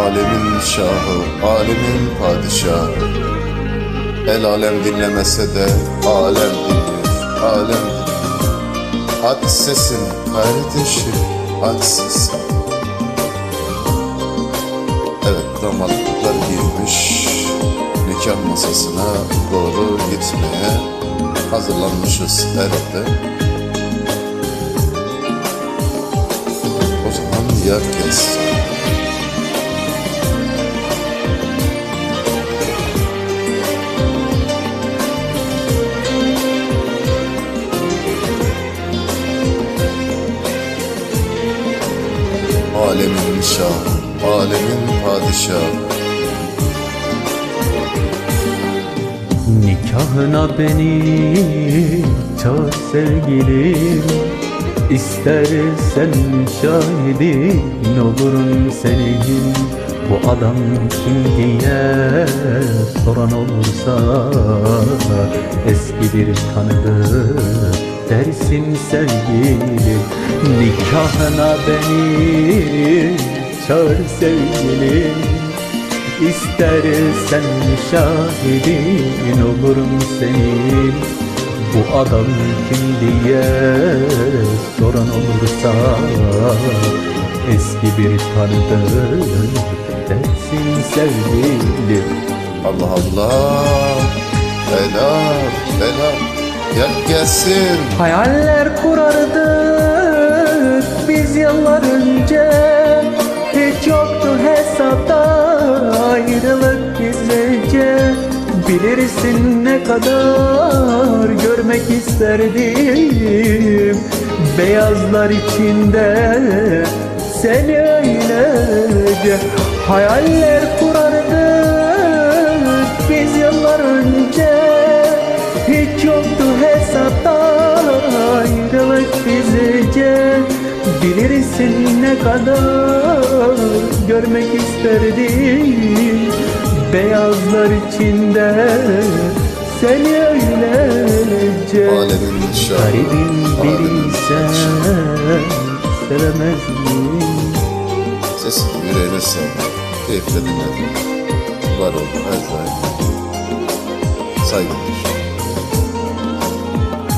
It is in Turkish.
Alemin şahı, alemin padişahı. El alem dinlemese de alem dinliyor, alem dinliyor Aç sesin kardeşim, aç sesin Evet damatlıklar girmiş Nikah masasına doğru gitmeye hazırlanmışız. Herhalde O zaman yer gelsin Alemin şahı, alemin padişahı. Nikahına beni çağır sevgilim. İstersen şahidin olurum senin Bu adam kim diye soran olursa Eski bir tanıdık dersin sevgilim Nikahına beni çağır sevgilim İstersen şahidin olurum senin. Bu adam kim diye soran olursa Eski bir tanıdık dersin sevgilim Allah Allah. Helal, helal Yer gelsin. Hayaller kurardık biz yıllar önce. Hiç yoktu hesapta ayrılık gizlice. Bilirsin ne kadar görmek isterdim. Beyazlar içinde seni öylece Hayaller kurardık Ne kadar görmek isterdim. Beyazlar içinde seni öylece Garibin biri sen sevemez miyim? Sesini yüreğine sağlık. Keyifle dinledim. Var oldu her zaman. Saygılar